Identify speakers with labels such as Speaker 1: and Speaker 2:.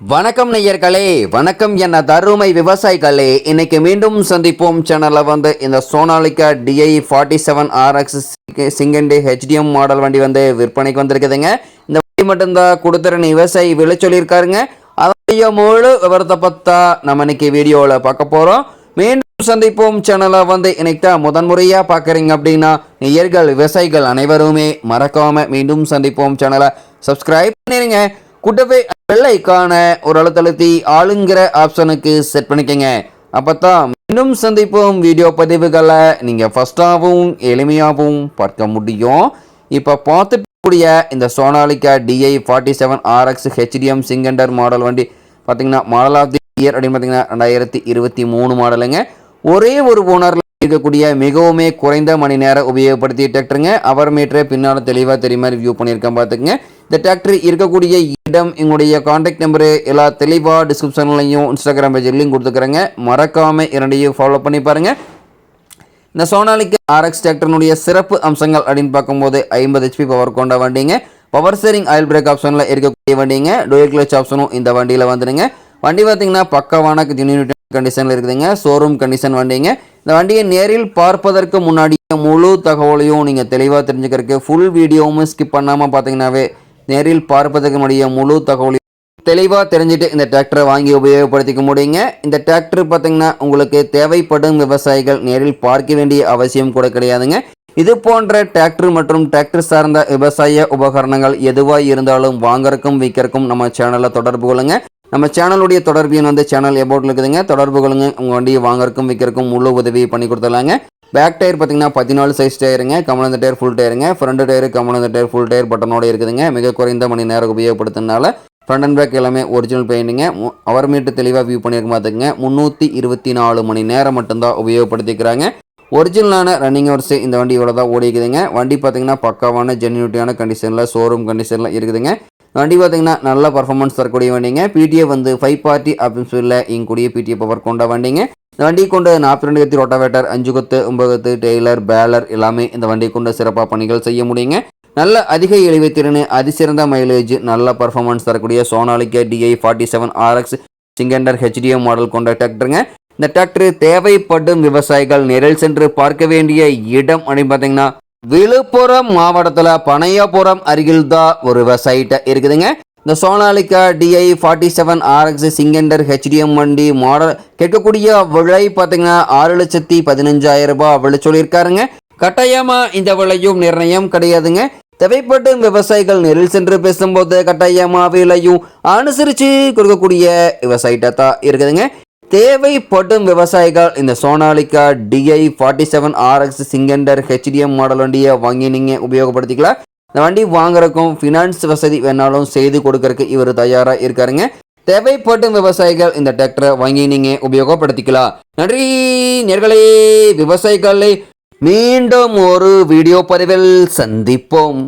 Speaker 1: வணக்கம் நெய்யர்களே வணக்கம் என தருமை விவசாயிகளே. இன்னைக்கு மீண்டும் சந்திப்போம் சேனலில் வந்து இந்த Sonalika DI forty seven RX Sikander HDM model வண்டி வந்து விற்பனைக்கு வந்திருக்குதுங்க. இந்த வண்டி மட்டும்தான் கொடுத்துறேன் விவசாயி விலை சொல்லியிருக்காருங்க. அதோடைய முழு விவரத்தை பார்த்தா நம்ம இன்னைக்கு வீடியோவில் பார்க்க போகிறோம் மீண்டும் சந்திப்போம் சேனலை வந்து இன்னைக்கு தான் முதன்முறையாக பார்க்குறீங்க அப்படின்னா நெய்யர்கள் விவசாயிகள் அனைவருமே மறக்காமல் மீண்டும் சந்திப்போம் சேனலை சப்ஸ்கிரைப் பண்ணிடுங்க கூட்டவே வெள்ளைக்கான ஒரு அழுத்தழுத்தி ஆளுங்கிற ஆப்ஷனுக்கு செட் பண்ணிக்கங்க. அப்பதான் இன்னும் சந்திப்போம். வீடியோ பதிவுகளை நீங்கள் ஃபஸ்ட்டாகவும் எளிமையாகவும் பார்க்க முடியும். இப்போ பார்த்துக்கூடிய இந்த Sonalika DI forty seven RX HDM Sikander model வண்டி பார்த்தீங்கன்னா மாடல் ஆஃப் தி இயர் அப்படின்னு பார்த்தீங்கன்னா ரெண்டாயிரத்தி இருபத்தி மூணு மாடலுங்க ஒரே ஒரு ஓனரில் இருக்கக்கூடிய மிகவுமே குறைந்த மணி நேரம் உபயோகப்படுத்தி டேக்டருங்க அவர் மீட்டரை பின்னால் தெளிவாக தெரியுமா வியூ பண்ணியிருக்கேன் பார்த்துக்குங்க இந்த டிராக்டர் இருக்கக்கூடிய இடம் எங்களுடைய காண்டாக்ட் நம்பரு எல்லா தெளிவாக டிஸ்கிரிப்ஷன்லையும் இன்ஸ்டாகிராம் பேஜ்லையும் கொடுத்துக்கிறேங்க. மறக்காமல் இரண்டையும் ஃபாலோ பண்ணி பாருங்கள் இந்த சோனாலிக்கு ஆர்எக்ஸ் டிராக்டர்னுடைய சிறப்பு அம்சங்கள் அப்படின்னு பார்க்கும்போது ஐம்பது ஹெச்பி பவர் கொண்ட வண்டிங்க. பவர் ஸ்டேரிங் ஆயில் பிரேக் ஆப்ஷனில் இருக்கக்கூடிய வண்டிங்க. டோயல் கிளச் ஆப்ஷனும் இந்த வண்டியில் வந்துடுங்க. வண்டி பார்த்தீங்கன்னா பக்கவான யூனிட் கண்டிஷனில் இருக்குதுங்க. ஷோரூம் கண்டிஷன் வண்டிங்க. இந்த வண்டியை நேரில் பார்ப்பதற்கு முன்னாடி முழு தகவலையும் நீங்கள் தெளிவாக தெரிஞ்சுக்கிறதுக்கு ஃபுல் வீடியோவும் ஸ்கிப் பண்ணாமல் பார்த்தீங்கன்னாவே நேரில் பார்ப்பதற்கு முடிய முழு தகவலையும் தெளிவாக தெரிஞ்சுட்டு இந்த டிராக்டரை வாங்கி உபயோகப்படுத்திக்க முடியுங்க. இந்த டிராக்டர் பார்த்தீங்கன்னா உங்களுக்கு தேவைப்படும் விவசாயிகள் நேரில் பார்க்க வேண்டிய அவசியம் கூட கிடையாதுங்க. இது போன்ற டிராக்டர் மற்றும் டிராக்டர் சார்ந்த விவசாய உபகரணங்கள் எதுவாக இருந்தாலும் வாங்கறக்கும் விற்கிறக்கும் நம்ம சேனலில் தொடர்பு கொள்ளுங்க. நம்ம சேனலுடைய தொடர்பு வந்து சேனல் எபோட்டில் இருக்குதுங்க. தொடர்பு கொள்ளுங்க. உங்கள் வண்டியை வாங்கறக்கும் விற்கிறக்கும் முழு உதவி பண்ணி கொடுத்துடலாங்க. பேக் டயர் பார்த்தீங்கன்னா பதினாலு சைஸ் டயருங்க. கமலந்த டயர் ஃபுல் டயருங்க. ஃப்ரண்ட் டயர் கமலந்த டயர் ஃபுல் டயர் பட்டனோட இருக்குதுங்க. மிக குறைந்த மணி நேரம் உபயோகப்படுத்தினால ஃப்ரண்ட் அண்ட் பேக் எல்லாமே ஒரிஜினல் பெயிண்டிங்க அவர் மீட்டு தெளிவாக வியூ பண்ணியிருக்க பார்த்துங்க முந்நூற்றி இருபத்தி நாலு மணி நேரம் மட்டும்தான் உபயோகப்படுத்திக்கிறாங்க. ஒரிஜினலான ரன்னிங் ஹவர்ஸ் இந்த வண்டி இவ்வளோ தான் ஓடிக்குதுங்க. வண்டி பார்த்தீங்கன்னா பக்காவான ஜென்யூனிட்டியான கண்டிஷனில் ஷோரூம் கண்டிஷனில் இருக்குதுங்க. வண்டி பார்த்தீங்கன்னா நல்ல பர்ஃபார்மன்ஸ் தரக்கூடிய வண்டிங்க. பிடிஏ வந்து ஃபைவ் பார்ட்டி ஆப்ஷன்ஸில் இங்கூடிய பிடிஏ பவர் கொண்ட வண்டிங்க. இந்த வண்டி கொண்டு நாற்பத்தி ரெண்டு கத்தி ரொட்டாவேட்டர் அஞ்சு கொத்து ஒன்பது கொத்து டெய்லர் பேலர் எல்லாமே இந்த வண்டி கொண்டு சிறப்பாக பணிகள் செய்ய முடியுங்க. நல்ல அதிக இழிவுத்திறன் அதிசிறந்த மைலேஜ் நல்ல பர்ஃபார்மன்ஸ் தரக்கூடிய Sonalika DI forty seven RX Sikander HDM model கொண்ட டிராக்டருங்க இந்த டிராக்டர் தேவைப்படும் விவசாயிகள் நேரில் சென்று பார்க்க வேண்டிய இடம் அப்படின்னு பார்த்தீங்கன்னா விழுப்புரம் மாவட்டத்தில் பனையாபுரம் அருகில் தான் ஒரு விவசாயிட்ட இருக்குதுங்க. இந்த Sonalika DI forty seven RX Sikander HDM வண்டி மாடல் கேட்கக்கூடிய விலை பார்த்தீங்கன்னா ஆறு லட்சத்தி பதினஞ்சாயிரம் ரூபாய் விலை சொல்லியிருக்காருங்க. கட்டாயமாக இந்த விலையும் நிர்ணயம் கிடையாதுங்க. தேவைப்படும் விவசாயிகள் நேரில் சென்று பேசும்போது கட்டாயமாக விலையும் அனுசரித்து கொடுக்கக்கூடிய விவசாயிட்ட தான் இருக்குதுங்க. தேவைப்படும் விவசாயிகள் இந்த Sonalika DI forty seven RX Sikander HDM model வண்டியை வாங்கி நீங்கள் உபயோகப்படுத்திக்கலாம். இந்த வண்டி வாங்குறதுக்கும் ஃபினான்ஸ் வசதி வேணாலும் செய்து கொடுக்கறதுக்கு இவர் தயாராக இருக்காருங்க. தேவைப்படும் விவசாயிகள் இந்த டிராக்டரை வாங்கி நீங்கள் உபயோகப்படுத்திக்கலாம். நன்றி நேர்களே விவசாயிகளை மீண்டும் ஒரு வீடியோ பதிவில் சந்திப்போம்.